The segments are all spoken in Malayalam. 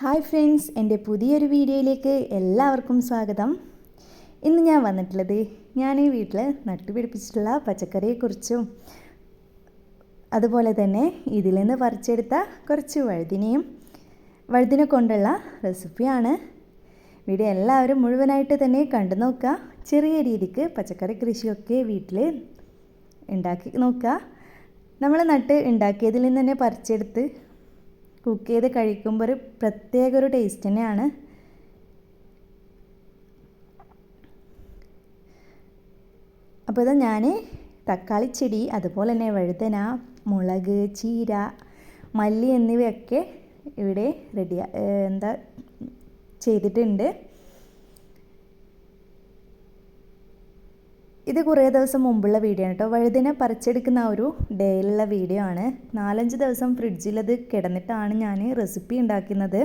ഹായ് ഫ്രണ്ട്സ് എന്റെ പുതിയൊരു വീഡിയോയിലേക്ക് എല്ലാവർക്കും സ്വാഗതം. ഇന്ന് ഞാൻ വന്നിട്ടുള്ളത് ഞാൻ ഈ വീട്ടിൽ നട്ടുപിടിപ്പിച്ചിട്ടുള്ള പച്ചക്കറിയെക്കുറിച്ചും അതുപോലെ തന്നെ ഇതിൽ നിന്ന് പറിച്ചെടുത്ത കുറച്ച് വഴുതിനയും വഴുതിന കൊണ്ടുള്ള റെസിപ്പിയാണ്. വീഡിയോ എല്ലാവരും മുഴുവനായിട്ട് തന്നെ കണ്ടു നോക്കുക. ചെറിയ രീതിക്ക് പച്ചക്കറി കൃഷിയൊക്കെ വീട്ടിൽ ഉണ്ടാക്കി നോക്കുക. നമ്മൾ നട്ട് ഉണ്ടാക്കിയതിൽ നിന്ന് തന്നെ പറിച്ചെടുത്ത് കുക്ക് ചെയ്ത് കഴിക്കുമ്പോൾ ഒരു പ്രത്യേക ഒരു ടേസ്റ്റ് തന്നെയാണ്. അപ്പോൾ ഇത് ഞാൻ തക്കാളി ചെടി അതുപോലെ തന്നെ വഴുതന മുളക് ചീര മല്ലി എന്നിവയൊക്കെ ഇവിടെ റെഡി എന്താ ചെയ്തിട്ടുണ്ട്. ഇത് കുറേ ദിവസം മുമ്പുള്ള വീഡിയോ ആണ് കേട്ടോ. വഴുതിനെ പറിച്ചെടുക്കുന്ന ഒരു ഡേയിലുള്ള വീഡിയോ ആണ്. നാലഞ്ച് ദിവസം ഫ്രിഡ്ജിലത് കിടന്നിട്ടാണ് ഞാൻ റെസിപ്പി ഉണ്ടാക്കുന്നത്.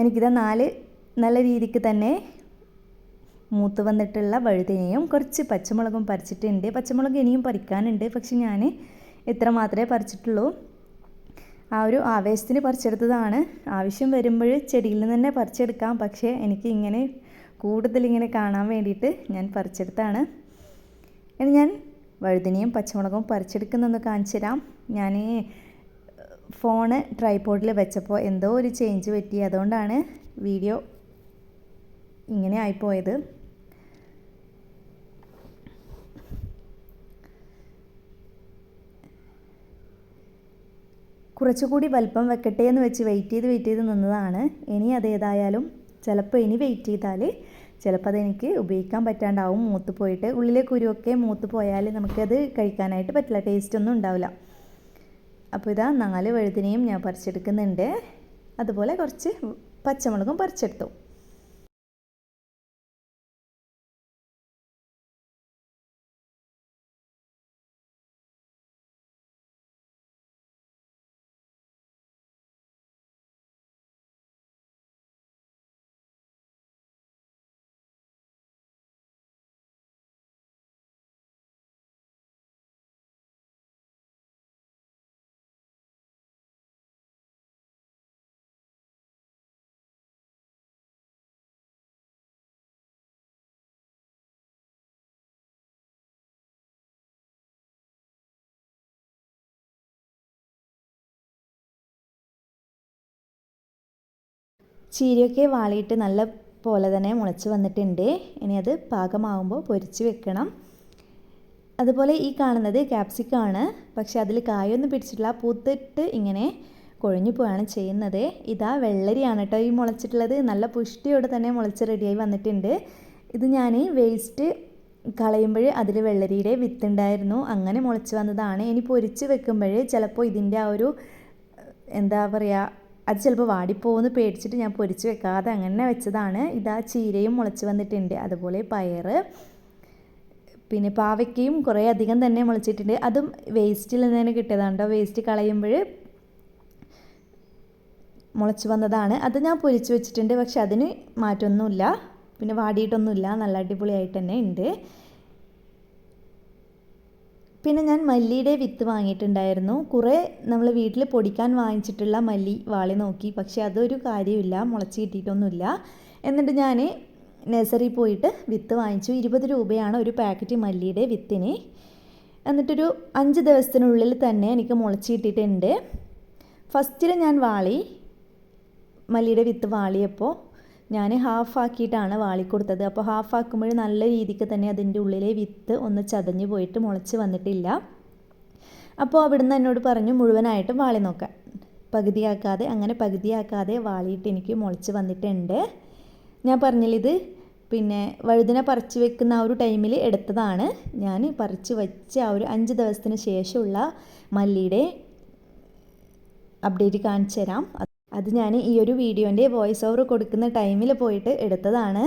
എനിക്കിത് നാല് നല്ല രീതിക്ക് തന്നെ മൂത്ത് വന്നിട്ടുള്ള വഴുതിനെയും കുറച്ച് പച്ചമുളകും പറിച്ചിട്ടുണ്ട്. പച്ചമുളക് ഇനിയും പറിക്കാനുണ്ട്. പക്ഷെ ഞാൻ ഇത്ര മാത്രമേ പറിച്ചിട്ടുള്ളൂ. ആ ഒരു ആവേശത്തിന് പറിച്ചെടുത്തതാണ്. ആവശ്യം വരുമ്പോൾ ചെടിയിൽ നിന്ന് തന്നെ പറിച്ചെടുക്കാം. പക്ഷേ എനിക്ക് ഇങ്ങനെ കൂടുതൽ ഇങ്ങനെ കാണാൻ വേണ്ടിയിട്ട് ഞാൻ പറിച്ചെടുത്താണ്. ഇനി ഞാൻ വഴുതിനെയും പച്ചമുളകും പറിച്ചെടുക്കുന്നൊന്ന് കാണിച്ചു തരാം ഞാൻ ഫോണ് ട്രൈപോഡിൽ വെച്ചപ്പോൾ എന്തോ ഒരു ചേഞ്ച് പറ്റി. അതുകൊണ്ടാണ് വീഡിയോ ഇങ്ങനെ ആയിപ്പോയത്. കുറച്ചുകൂടി വലിപ്പം വെക്കട്ടെ എന്ന് വെച്ച് വെയിറ്റ് ചെയ്ത് വെയിറ്റ് ചെയ്ത് നിന്നതാണ്. ഇനി അതേതായാലും ചിലപ്പോൾ ഇനി വെയിറ്റ് ചെയ്താൽ ചിലപ്പോൾ അതെനിക്ക് ഉപയോഗിക്കാൻ പറ്റാണ്ടാവും മൂത്ത് പോയിട്ട് ഉള്ളിലെ കുരുവൊക്കെ മൂത്ത് പോയാൽ നമുക്കത് കഴിക്കാനായിട്ട് പറ്റില്ല ടേസ്റ്റ് ഒന്നും ഉണ്ടാവില്ല. അപ്പോൾ ഇതാ നാല് വഴുതിനെയും ഞാൻ പറിച്ചെടുക്കുന്നുണ്ട്. അതുപോലെ കുറച്ച് പച്ചമുളകും പറിച്ചെടുത്തു. ചീരയൊക്കെ വാളിയിട്ട് നല്ല പോലെ തന്നെ മുളച്ച് വന്നിട്ടുണ്ട്. ഇനി അത് പാകമാകുമ്പോൾ പൊരിച്ച് വെക്കണം. അതുപോലെ ഈ കാണുന്നത് ക്യാപ്സിക്കാണ്. പക്ഷേ അതിൽ കായൊന്നും പിടിച്ചിട്ടില്ല. പൂത്തിട്ട് ഇങ്ങനെ കൊഴിഞ്ഞു പോവുകയാണ് ചെയ്യുന്നത്. ഇതാ വെള്ളരിയാണ് കേട്ടോ ഈ മുളച്ചിട്ടുള്ളത്. നല്ല പുഷ്ടിയോടെ തന്നെ മുളച്ച് റെഡിയായി വന്നിട്ടുണ്ട്. ഇത് ഞാൻ വേസ്റ്റ് കളയുമ്പോൾ അതിൽ വെള്ളരിയുടെ വിത്തുണ്ടായിരുന്നു അങ്ങനെ മുളച്ച് വന്നതാണ്. ഇനി പൊരിച്ച് വെക്കുമ്പോൾ ചിലപ്പോൾ ഇതിന്റെ ആ ഒരു എന്താ പറയുക അത് ചിലപ്പോൾ വാടിപ്പോകുമെന്ന് പേടിച്ചിട്ട് ഞാൻ പൊരിച്ച് വെക്കാതെ അങ്ങനെ വെച്ചതാണ്. ഇതാ ചീരയും മുളച്ച് വന്നിട്ടുണ്ട്. അതുപോലെ പയർ പിന്നെ പാവയ്ക്കയും കുറേ അധികം തന്നെ മുളച്ചിട്ടുണ്ട്. അതും വേസ്റ്റിൽ നിന്ന് തന്നെ കിട്ടിയതാണ് കേട്ടോ വേസ്റ്റ് കളയുമ്പോൾ മുളച്ച് വന്നതാണ്. അത് ഞാൻ പൊരിച്ച് വെച്ചിട്ടുണ്ട്. പക്ഷെ അതിന് മാറ്റമൊന്നുമില്ല പിന്നെ വാടിയിട്ടൊന്നുമില്ല. നല്ല അടിപൊളിയായിട്ട് തന്നെ ഉണ്ട്. പിന്നെ ഞാൻ മല്ലിയുടെ വിത്ത് വാങ്ങിയിട്ടുണ്ടായിരുന്നു. കുറേ നമ്മൾ വീട്ടിൽ പൊടിക്കാൻ വാങ്ങിച്ചിട്ടുള്ള മല്ലി വാളി നോക്കി. പക്ഷേ അതൊരു കാര്യമില്ല മുളച്ച് കിട്ടിയിട്ടൊന്നുമില്ല. എന്നിട്ട് ഞാൻ നഴ്സറി പോയിട്ട് വിത്ത് വാങ്ങിച്ചു. ഇരുപത് രൂപയാണ് ഒരു പാക്കറ്റ് മല്ലിയുടെ വിത്തിന്. എന്നിട്ടൊരു അഞ്ച് ദിവസത്തിനുള്ളിൽ തന്നെ എനിക്ക് മുളച്ച് കിട്ടിയിട്ടുണ്ട്. ഫസ്റ്റിൽ ഞാൻ വാളി മല്ലിയുടെ വിത്ത് വാളിയപ്പോൾ ഞാൻ ഹാഫ് ആക്കിയിട്ടാണ് വാളിക്കൊടുത്തത് അപ്പോൾ ഹാഫ് ആക്കുമ്പോൾ നല്ല രീതിക്ക് തന്നെ അതിന്റെ ഉള്ളിലെ വിത്ത് ഒന്ന് ചതഞ്ഞു പോയിട്ട് മുളച്ച് വന്നിട്ടില്ല. അപ്പോൾ അവിടുന്ന് എന്നോട് പറഞ്ഞു മുഴുവനായിട്ടും വാളി നോക്കാൻ പകുതിയാക്കാതെ അങ്ങനെ പകുതിയാക്കാതെ വാളിയിട്ട് എനിക്ക് മുളച്ച് വന്നിട്ടുണ്ട്. ഞാൻ പറഞ്ഞില്ലിത് പിന്നെ വഴുതിനെ പറിച്ച് വെക്കുന്ന ആ ഒരു ടൈമിൽ എടുത്തതാണ്. ഞാൻ പറിച്ച് വെച്ച് ആ ഒരു അഞ്ച് ദിവസത്തിന് ശേഷമുള്ള മല്ലിയുടെ അപ്ഡേറ്റ് കാണിച്ചു തരാം. അത് ഞാൻ ഈ ഒരു വീഡിയോന്റെ വോയിസ് ഓവർ കൊടുക്കുന്ന ടൈമിൽ പോയിട്ട് എടുത്തതാണ്.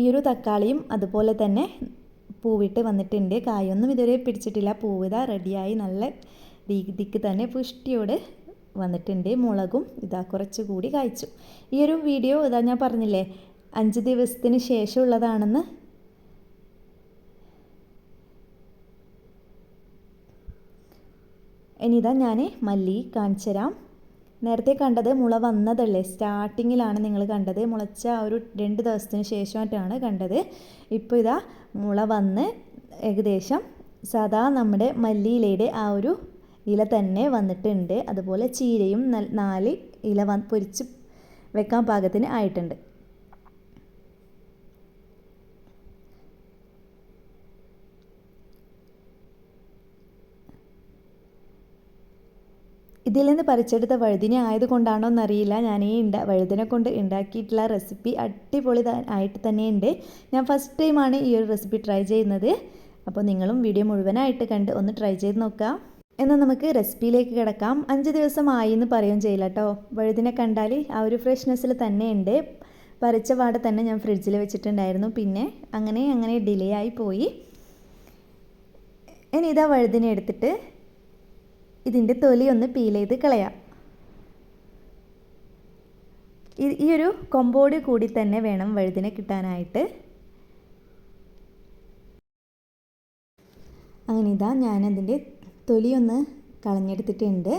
ഈ ഒരു തക്കാളിയും അതുപോലെ തന്നെ പൂവിട്ട് വന്നിട്ടുണ്ട്. കായൊന്നും ഇതുവരെ പിടിച്ചിട്ടില്ല. പൂവിത റെഡിയായി നല്ല രീതിക്ക് തന്നെ പുഷ്ടിയോടെ വന്നിട്ടുണ്ട്. മുളകും ഇതാ കുറച്ചുകൂടി കായ്ച്ചു. ഈ ഒരു വീഡിയോ ഇതാ ഞാൻ പറഞ്ഞില്ലേ അഞ്ച് ദിവസത്തിന് ശേഷമുള്ളതാണെന്ന് ഇനി ഇതാ ഞാൻ മല്ലി കാണിച്ചു തരാം നേരത്തെ കണ്ടത് മുള വന്നതല്ലേ? സ്റ്റാർട്ടിങ്ങിലാണ് നിങ്ങൾ കണ്ടത്. മുളച്ച ഒരു രണ്ട് ദിവസത്തിന് ശേഷമായിട്ടാണ് കണ്ടത്. ഇപ്പോൾ ഇതാ മുള വന്ന് ഏകദേശം സാധാ നമ്മുടെ മല്ലിയിലയുടെ ആ ഒരു ഇല തന്നെ വന്നിട്ടുണ്ട്. അതുപോലെ ചീരയും നാല് ഇല വ പൊരിച്ച് വെക്കാൻ പാകത്തിന് ആയിട്ടുണ്ട്. ഇതിൽ നിന്ന് പറിച്ചെടുത്ത വഴുതിനെ ആയതുകൊണ്ടാണോ എന്നറിയില്ല ഞാൻ ഈ ഉണ്ടാ വഴുതിനെ കൊണ്ട് ഉണ്ടാക്കിയിട്ടുള്ള റെസിപ്പി അടിപൊളി ആയിട്ട് തന്നെയുണ്ട്. ഞാൻ ഫസ്റ്റ് ടൈമാണ് ഈ ഒരു റെസിപ്പി ട്രൈ ചെയ്യുന്നത്. അപ്പോൾ നിങ്ങളും വീഡിയോ മുഴുവനായിട്ട് കണ്ട് ഒന്ന് ട്രൈ ചെയ്ത് നോക്കാം. എന്നാൽ നമുക്ക് റെസിപ്പിയിലേക്ക് കിടക്കാം. അഞ്ച് ദിവസമായി എന്ന് പറയുകയും ചെയ്യില്ല കേട്ടോ വഴുതിനെ കണ്ടാൽ ആ ഒരു ഫ്രഷ്നെസ്സിൽ തന്നെയുണ്ട്. പറിച്ച പാടെ തന്നെ ഞാൻ ഫ്രിഡ്ജിൽ വെച്ചിട്ടുണ്ടായിരുന്നു. പിന്നെ അങ്ങനെ അങ്ങനെ ഡിലേ ആയി പോയി. ഇനി ഇതാ വഴുതിനെ എടുത്തിട്ട് ഇതിന്റെ തൊലി ഒന്ന് പീൽ ചെയ്ത് കളയാം. ഈ ഒരു കൊമ്പോട് കൂടി തന്നെ വേണം വഴുതിനെ കിട്ടാനായിട്ട്. അങ്ങനെ ഇതാ ഞാനതിന്റെ തൊലിയൊന്ന് കളഞ്ഞെടുത്തിട്ടുണ്ട്.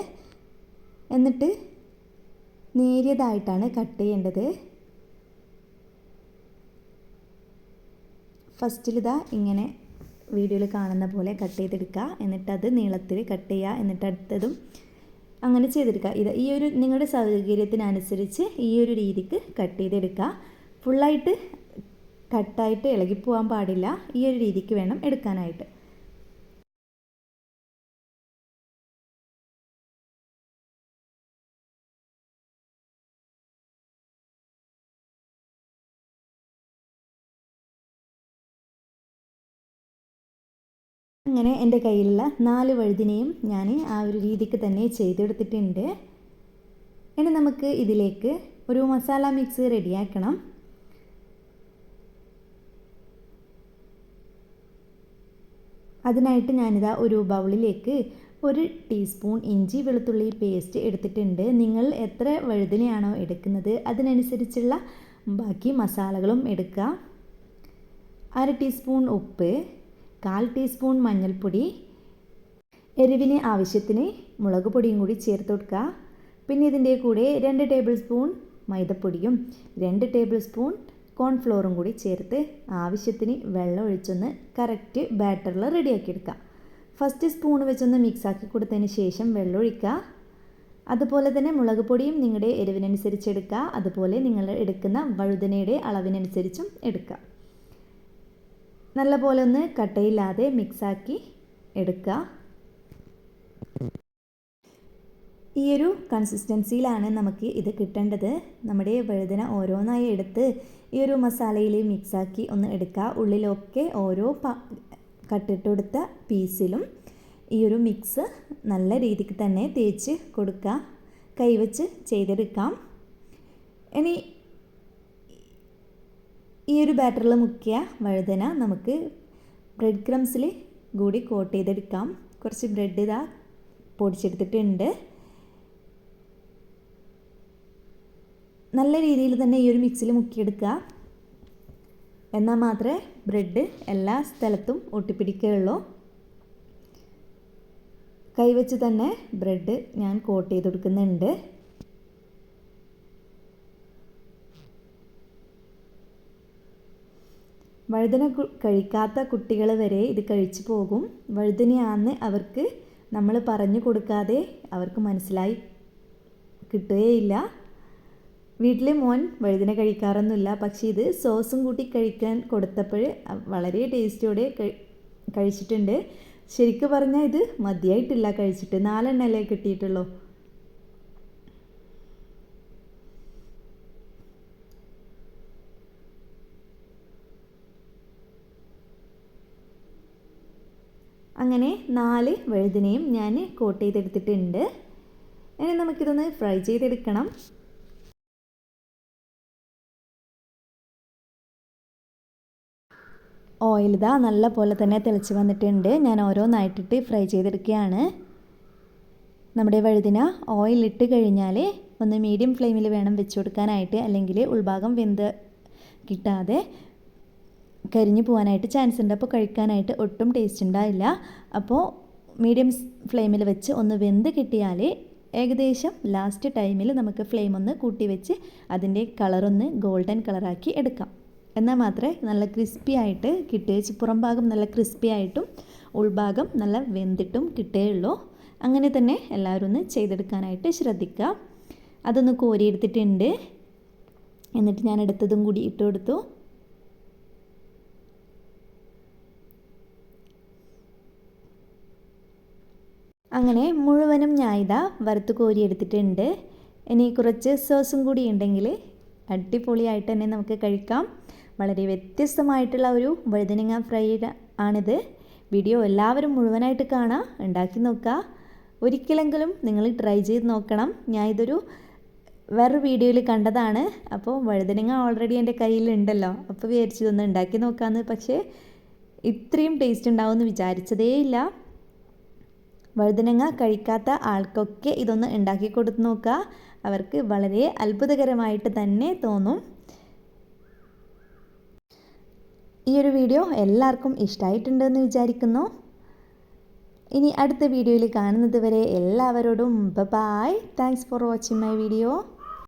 എന്നിട്ട് നേരിയതായിട്ടാണ് കട്ട് ചെയ്യേണ്ടത്. ഫസ്റ്റിലിതാ ഇങ്ങനെ വീഡിയോയിൽ കാണുന്ന പോലെ കട്ട് ചെയ്തെടുക്കുക. എന്നിട്ട് അത് നീളത്തിൽ കട്ട് ചെയ്യുക. എന്നിട്ട് അടുത്തതും അങ്ങനെ ചെയ്തെടുക്കുക. ഇത് ഈ ഒരു നിങ്ങളുടെ സൗകര്യത്തിനനുസരിച്ച് ഈ ഒരു രീതിക്ക് കട്ട് ചെയ്തെടുക്കുക. ഫുള്ളായിട്ട് കട്ടായിട്ട് ഇളകിപ്പോവാൻ പാടില്ല. ഈ ഒരു രീതിക്ക് വേണം എടുക്കാനായിട്ട്. അങ്ങനെ എന്റെ കയ്യിലുള്ള നാല് വഴുതിനെയും ഞാൻ ആ ഒരു രീതിക്ക് തന്നെ ചെയ്തെടുത്തിട്ടുണ്ട്. ഇനി നമുക്ക് ഇതിലേക്ക് ഒരു മസാല മിക്സ് റെഡിയാക്കണം. അതിനായിട്ട് ഞാനിതാ ഒരു ബൗളിലേക്ക് ഒരു ടീസ്പൂൺ ഇഞ്ചി വെളുത്തുള്ളി പേസ്റ്റ് എടുത്തിട്ടുണ്ട്. നിങ്ങൾ എത്ര വഴുതിനെയാണോ എടുക്കുന്നത് അതിനനുസരിച്ചുള്ള ബാക്കി മസാലകളും എടുക്കുക. അര ടീസ്പൂൺ ഉപ്പ് കാൽ ടീസ്പൂൺ മഞ്ഞൾപ്പൊടി എരിവിന് ആവശ്യത്തിന് മുളക് പൊടിയും കൂടി ചേർത്ത് കൊടുക്കുക. പിന്നെ ഇതിന്റെ കൂടെ രണ്ട് ടേബിൾ സ്പൂൺ മൈദപ്പൊടിയും രണ്ട് ടേബിൾ സ്പൂൺ കോൺഫ്ലോറും കൂടി ചേർത്ത് ആവശ്യത്തിന് വെള്ളം ഒഴിച്ചൊന്ന് കറക്റ്റ് ബാറ്ററിൽ റെഡിയാക്കി എടുക്കുക. ഫസ്റ്റ് സ്പൂൺ വെച്ചൊന്ന് മിക്സാക്കി കൊടുത്തതിന് ശേഷം വെള്ളം ഒഴിക്കുക. അതുപോലെ തന്നെ മുളക് പൊടിയും നിങ്ങളുടെ എരിവിനനുസരിച്ച് എടുക്കുക. അതുപോലെ നിങ്ങൾ എടുക്കുന്ന വഴുതനയുടെ അളവിനനുസരിച്ചും എടുക്കുക. നല്ലപോലെ ഒന്ന് കട്ടയില്ലാതെ മിക്സാക്കി എടുക്കുക ഈ ഒരു കൺസിസ്റ്റൻസിയിലാണ് നമുക്ക് ഇത് കിട്ടേണ്ടത്. നമ്മുടെ വഴുതന ഓരോന്നായി എടുത്ത് ഈ ഒരു മസാലയിൽ മിക്സാക്കി ഒന്ന് എടുക്കുക ഉള്ളിലൊക്കെ ഓരോ കട്ടിട്ട് കൊടുത്ത പീസിലും ഈ ഒരു മിക്സ് നല്ല രീതിക്ക് തന്നെ തേച്ച് കൊടുക്കുക കൈവച്ച് ചെയ്തെടുക്കാം. ഇനി ഈ ഒരു ബാറ്ററിൽ മുക്കിയ വഴുതന നമുക്ക് ബ്രെഡ് ക്രംസിൽ കൂടി കോട്ട് ചെയ്തെടുക്കാം. കുറച്ച് ബ്രെഡ് ഇതാ പൊടിച്ചെടുത്തിട്ടുണ്ട്. നല്ല രീതിയിൽ തന്നെ ഈ ഒരു മിക്സിൽ മുക്കിയെടുക്കുക. എന്നാൽ മാത്രമേ ബ്രെഡ് എല്ലാ സ്ഥലത്തും ഒട്ടിപ്പിടിക്കുകയുള്ളൂ. കൈവച്ച് തന്നെ ബ്രെഡ് ഞാൻ കോട്ട് ചെയ്ത് കൊടുക്കുന്നുണ്ട്. വഴുതന കഴിക്കാത്ത കുട്ടികൾ വരെ ഇത് കഴിച്ചു പോകും. വഴുതനയാന്ന് അവർക്ക് നമ്മൾ പറഞ്ഞു കൊടുക്കാതെ അവർക്ക് മനസ്സിലായി കിട്ടുകയില്ല. വീട്ടിലെ മോൻ വഴുതന കഴിക്കാറൊന്നുമില്ല. പക്ഷേ ഇത് സോസും കൂട്ടി കഴിക്കാൻ കൊടുത്തപ്പോൾ വളരെ ടേസ്റ്റോടെ കഴിച്ചിട്ടുണ്ട്. ശരിക്കും പറഞ്ഞാൽ ഇത് മതിയായിട്ടില്ല കഴിച്ചിട്ട്. നാലെണ്ണല്ലേ കിട്ടിയിട്ടുള്ളൂ. അങ്ങനെ നാല് വഴുതിനെയും ഞാൻ കോട്ട് ചെയ്തെടുത്തിട്ടുണ്ട്. ഇനി നമുക്കിതൊന്ന് ഫ്രൈ ചെയ്തെടുക്കണം. ഓയിൽ ഇതാ നല്ല പോലെ തന്നെ തിളച്ച് വന്നിട്ടുണ്ട്. ഞാൻ ഓരോന്നായിട്ടിട്ട് ഫ്രൈ ചെയ്തെടുക്കുകയാണ്. നമ്മുടെ വഴുതിന ഓയിലിട്ട് കഴിഞ്ഞാൽ ഒന്ന് മീഡിയം ഫ്ലെയിമിൽ വേണം വെച്ച് കൊടുക്കാനായിട്ട്. അല്ലെങ്കിൽ ഉൾഭാഗം വെന്ത് കിട്ടാതെ കരിഞ്ഞു പോകാനായിട്ട് ചാൻസ് ഉണ്ട് അപ്പോൾ കഴിക്കാനായിട്ട് ഒട്ടും ടേസ്റ്റ് ഉണ്ടാവില്ല. അപ്പോൾ മീഡിയം ഫ്ലെയിമിൽ വെച്ച് ഒന്ന് വെന്ത് കിട്ടിയാൽ ഏകദേശം ലാസ്റ്റ് ടൈമിൽ നമുക്ക് ഫ്ലെയിം ഒന്ന് കൂട്ടി വെച്ച് അതിന്റെ കളറൊന്ന് ഗോൾഡൻ കളറാക്കി എടുക്കാം. എന്നാൽ മാത്രമേ നല്ല ക്രിസ്പി ആയിട്ട് കിട്ടുകയെച്ച് പുറം ഭാഗം നല്ല ക്രിസ്പി ആയിട്ടും ഉൾഭാഗം നല്ല വെന്തിട്ടും കിട്ടുകയുള്ളൂ. അങ്ങനെ തന്നെ എല്ലാവരും ഒന്ന് ചെയ്തെടുക്കാനായിട്ട് ശ്രദ്ധിക്കുക. അതൊന്ന് കോരിയെടുത്തിട്ടുണ്ട്. എന്നിട്ട് ഞാൻ എടുത്തതും കൂടി ഇട്ട് കൊടുത്തു അങ്ങനെ മുഴുവനും ഞാൻ ഇതാ വറുത്ത് കോരി എടുത്തിട്ടുണ്ട്. ഇനി കുറച്ച് സോസും കൂടി ഉണ്ടെങ്കിൽ അടിപൊളിയായിട്ട് തന്നെ നമുക്ക് കഴിക്കാം. വളരെ വ്യത്യസ്തമായിട്ടുള്ള ഒരു വഴുതനങ്ങ ഫ്രൈ ആണിത്. വീഡിയോ എല്ലാവരും മുഴുവനായിട്ട് കാണാം. ഉണ്ടാക്കി നോക്കുക. ഒരിക്കലെങ്കിലും നിങ്ങൾ ട്രൈ ചെയ്ത് നോക്കണം. ഞാൻ ഇതൊരു വേറൊരു വീഡിയോയിൽ കണ്ടതാണ്. അപ്പോൾ വഴുതനങ്ങ ഓൾറെഡി എന്റെ കയ്യിലുണ്ടല്ലോ അപ്പോൾ വിചാരിച്ചതൊന്ന് ഉണ്ടാക്കി നോക്കാമെന്ന് പക്ഷേ ഇത്രയും ടേസ്റ്റ് ഉണ്ടാവുമെന്ന് വിചാരിച്ചതേ ഇല്ല വഴുതനങ്ങ കഴിക്കാത്ത ആൾക്കൊക്കെ ഇതൊന്ന് ഉണ്ടാക്കി കൊടുത്ത് നോക്കുക അവർക്ക് വളരെ അത്ഭുതകരമായിട്ട് തന്നെ തോന്നും. ഈ ഒരു വീഡിയോ എല്ലാവർക്കും ഇഷ്ടമായിട്ടുണ്ടെന്ന് വിചാരിക്കുന്നു. ഇനി അടുത്ത വീഡിയോയിൽ കാണുന്നത് വരെ എല്ലാവരോടും ബ bye thanks for watching my video